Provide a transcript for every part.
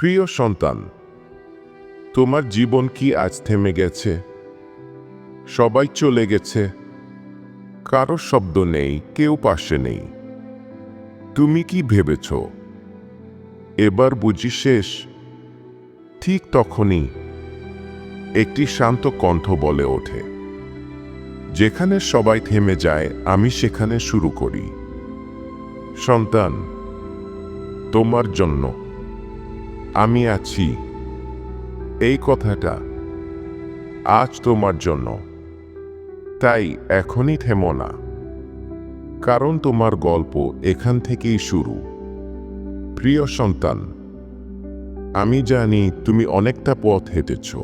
প্রিয় সন্তান, তোমার জীবন কি আজ থেমে গেছে? সবাই চলে গেছে। কারও শব্দ নেই, কেউ পাশে নেই। তুমি কি ভেবেছ? এবার বুঝি শেষ। ঠিক তখনই একটি শান্ত কণ্ঠ বলে ওঠে, যেখানে সবাই থেমে যায়, আমি সেখানে শুরু করি। সন্তান, তোমার জন্য। আমি আছি। এই কথাটা আজ তোমার জন্য। তাই এখনই থেমো না। কারণ তোমার গল্প এখান থেকেই শুরু। প্রিয় সন্তান, আমি জানি তুমি অনেকটা পথ হেঁটেছ।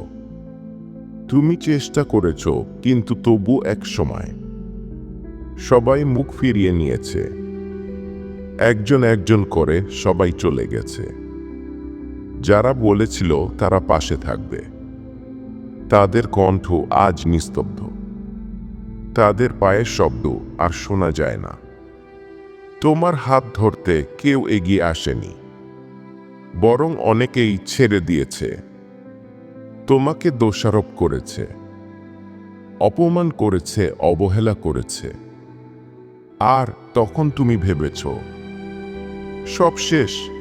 তুমি চেষ্টা করেছ, কিন্তু তবু এক সময়। সবাই মুখ ফিরিয়ে নিয়েছে। একজন একজন করে সবাই চলে গেছে। যারা বলেছিল তারা পাশে থাকবে। তাদের কণ্ঠ আজ নিস্তব্ধ। তাদের পায়ের শব্দ আর শোনা যায় না। তোমার হাত ধরতে কেউ এগিয়ে আসেনি। বরং অনেকেই ছেড়ে দিয়েছে। তোমাকে দোষারোপ করেছে। অপমান করেছে, অবহেলা করেছে। আর তখন তুমি ভেবেছ, সব শেষ।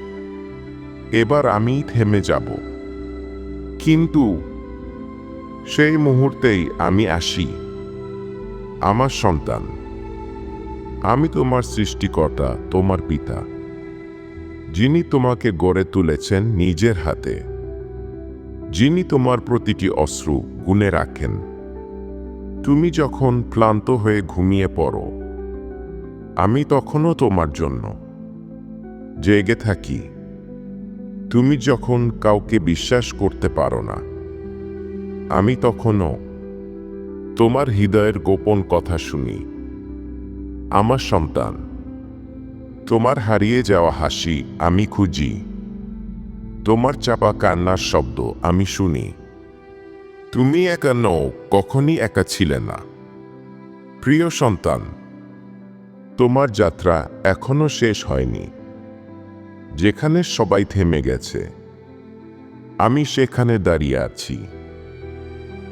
এবার আমি থেমে যাব। কিন্তু সেই মুহূর্তেই আমি আসি। আমার সন্তান, আমি তোমার সৃষ্টিকর্তা, তোমার পিতা, যিনি তোমাকে গড়ে তুলেছেন নিজের হাতে, যিনি তোমার প্রতিটি অশ্রু গুনে রাখেন। তুমি যখন ক্লান্ত হয়ে ঘুমিয়ে পড়ো, আমি তখনও তোমার জন্য জেগে থাকি। তুমি যখন কাউকে বিশ্বাস করতে পারো না, আমি তখনও তোমার হৃদয়ের গোপন কথা শুনি। আমার সন্তান, তোমার হারিয়ে যাওয়া হাসি আমি খুঁজি। তোমার চাপা কান্নার শব্দ আমি শুনি। তুমি একা নও, কখনই একা ছিলে না। প্রিয় সন্তান, তোমার যাত্রা এখনও শেষ হয়নি। যেখানে সবাই থেমে গেছে, আমি সেখানে দাঁড়িয়ে আছি।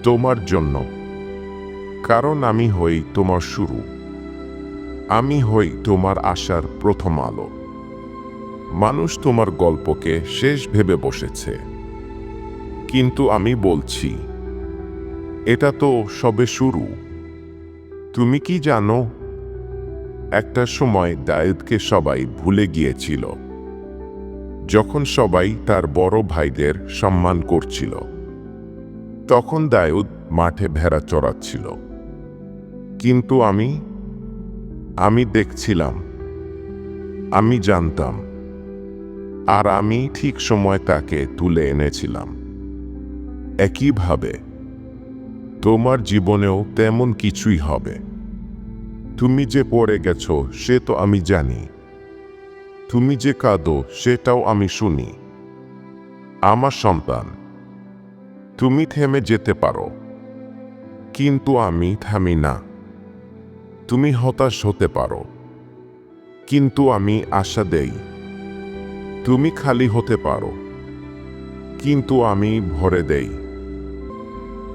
তোমার জন্য। কারণ আমি হই তোমার শুরু। আমি হই তোমার আশার প্রথম আলো। মানুষ তোমার গল্পকে শেষ ভেবে বসেছে। কিন্তু আমি বলছি, এটা তো সবে শুরু। তুমি কি জানো, একটা সময় দায়েদকে সবাই ভুলে গিয়েছিল। যখন সবাই তার বড় ভাইদের সম্মান করছিল, তখন দায়ুদ মাঠে ভেড়া চড়াচ্ছিল। কিন্তু আমি আমি দেখছিলাম, আমি জানতাম, আর আমি ঠিক সময় তাকে তুলে এনেছিলাম। একইভাবে, তোমার জীবনেও তেমন কিছুই হবে। তুমি যে পড়ে গেছো, সে তো আমি জানি। তুমি যে কাঁদো, সেটাও আমি শুনি। আমার সন্তান, তুমি থেমে যেতে পারো, কিন্তু আমি থামি না। তুমি হতাশ হতে পারো, কিন্তু আমি আশা দেই, তুমি খালি হতে পারো, কিন্তু আমি ভরে দেই,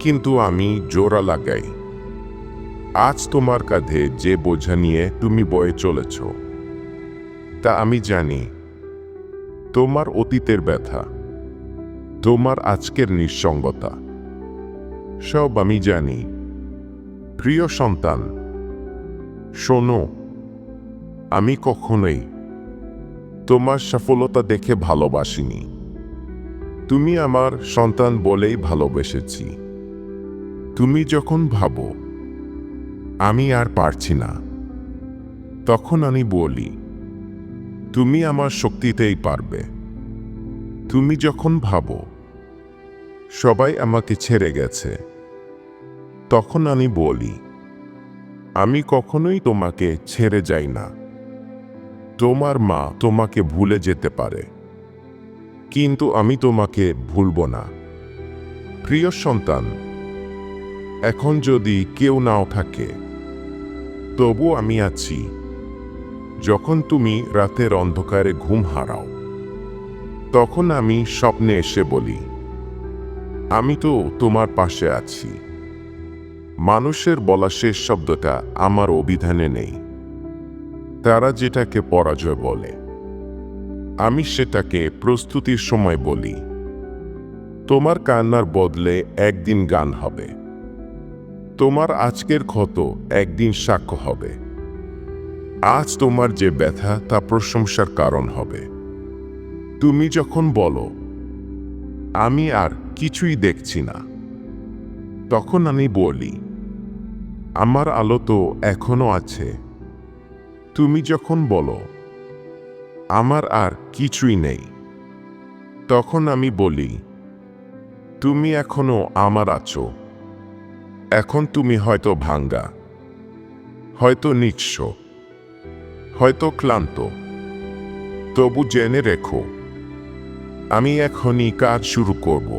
কিন্তু আমি জোড়া লাগাই। আজ তোমার কাঁধে যে বোঝা নিয়ে তুমি বয়ে চলেছ। তা আমি জানি। তোমার অতীতের ব্যথা, তোমার আজকের নিঃসঙ্গতা, সব আমি জানি। প্রিয় সন্তান, শোনো, আমি কখনোই তোমার সফলতা দেখে ভালোবাসিনি। তুমি আমার সন্তান বলেই ভালোবেসেছি। তুমি যখন ভাবো, আমি আর পারছি না, তখন আমি বলি তুমি আমার শক্তিতেই পারবে। তুমি যখন ভাবো, সবাই আমাকে ছেড়ে গেছে, তখন আমি বলি, আমি কখনোই তোমাকে ছেড়ে যাই না। তোমার মা তোমাকে ভুলে যেতে পারে, কিন্তু আমি তোমাকে ভুলব না। প্রিয় সন্তান, এখন যদি কেউ নাও থাকে তবু আমি আছি। যখন তুমি রাতের অন্ধকারে ঘুম হারাও, তখন আমি স্বপ্নে এসে বলি, আমি তো তোমার পাশে আছি। মানুষের বলা শেষ শব্দটা আমার অভিধানে নেই। তারা যেটাকে পরাজয় বলে, আমি সেটাকে প্রস্তুতির সময় বলি, তোমার কান্নার বদলে একদিন গান হবে, তোমার আজকের ক্ষত একদিন সাক্ষ্য হবে। আজ তোমার যে ব্যথা, তা প্রশংসার কারণ হবে। তুমি যখন বলো, আমি আর কিছুই দেখছি না, তখন আমি বলি, আমার আলো তো এখনও আছে। তুমি যখন বলো, আমার আর কিছুই নেই, তখন আমি বলি, তুমি এখনও আমার আছো। এখন তুমি হয়তো ভাঙ্গা, হয়তো নিঃস্ব। হয়তো ক্লান্ত। তবু জেনে রেখো, আমি এখনই কাজ শুরু করব।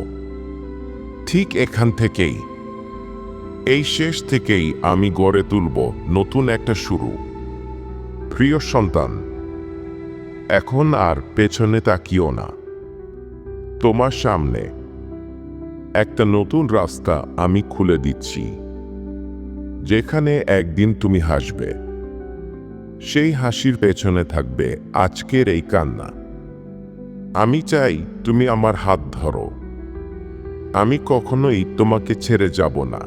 ঠিক এখান থেকেই, এই শেষ থেকেই আমি গড়ে তুলব নতুন একটা শুরু। প্রিয় সন্তান, এখন আর পেছনে তাকিও না। তোমার সামনে একটা নতুন রাস্তা আমি খুলে দিচ্ছি, যেখানে একদিন তুমি হাসবে। সেই হাসির পেছনে থাকবে আজকের এই কান্না। আমি চাই তুমি আমার হাত ধরো। আমি কখনোই তোমাকে ছেড়ে যাব না।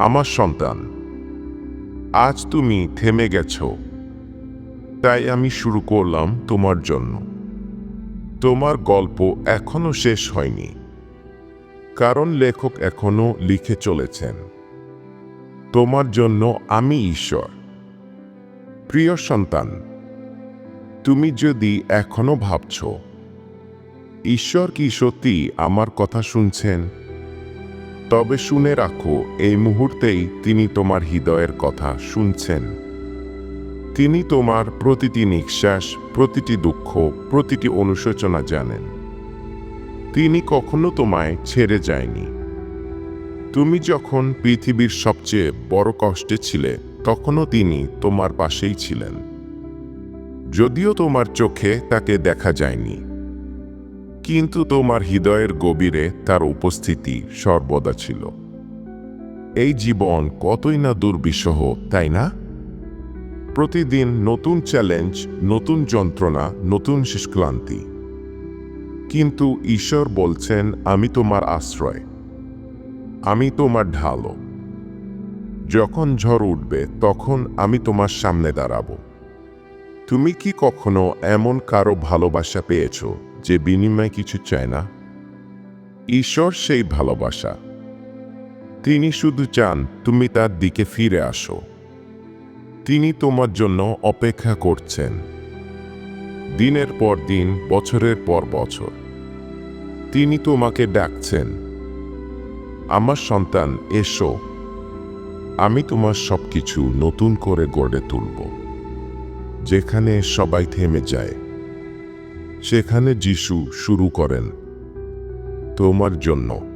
আমার সন্তান, আজ তুমি থেমে গেছ। তাই আমি শুরু করলাম তোমার জন্য। তোমার গল্প এখনও শেষ হয়নি। কারণ লেখক এখনও লিখে চলেছেন। তোমার জন্য আমি ঈশ্বর। প্রিয় সন্তান, তুমি যদি এখনও ভাবছ, ঈশ্বর কি সত্যি আমার কথা শুনছেন? তবে শুনে রাখো, এই মুহূর্তেই তিনি তোমার হৃদয়ের কথা শুনছেন। তিনি তোমার প্রতিটি নিঃশ্বাস, প্রতিটি দুঃখ, প্রতিটি অনুশোচনা জানেন। তিনি কখনো তোমায় ছেড়ে যায়নি। তুমি যখন পৃথিবীর সবচেয়ে বড় কষ্টে ছিলে তখনও তিনি তোমার পাশেই ছিলেন। যদিও তোমার চোখে তাকে দেখা যায়নি, কিন্তু তোমার হৃদয়ের গভীরে তার উপস্থিতি সর্বদা ছিল। এই জীবন কতই না দুর্বিষহ, তাই না? প্রতিদিন নতুন চ্যালেঞ্জ, নতুন যন্ত্রণা, নতুন শেষক্লান্তি। কিন্তু ঈশ্বর বলছেন, আমি তোমার আশ্রয়। আমি তোমার ঢালো যখন ঝড় উঠবে, তখন আমি তোমার সামনে দাঁড়াবো। তুমি কি কখনো এমন কারও ভালোবাসা পেয়েছ যে বিনিময়ে কিছু চায় না? ঈশ্বর সেই ভালোবাসা। তিনি শুধু চান তুমি তার দিকে ফিরে আসো। তিনি তোমার জন্য অপেক্ষা করছেন। দিনের পর দিন, বছরের পর বছর। তিনি তোমাকে ডাকছেন। আমার সন্তান, এসো। আমি তোমার সব কিছু নতুন করে গড়ে তুলব। যেখানে সবাই থেমে যায়, সেখানে যিশু শুরু করেন তোমার জন্য।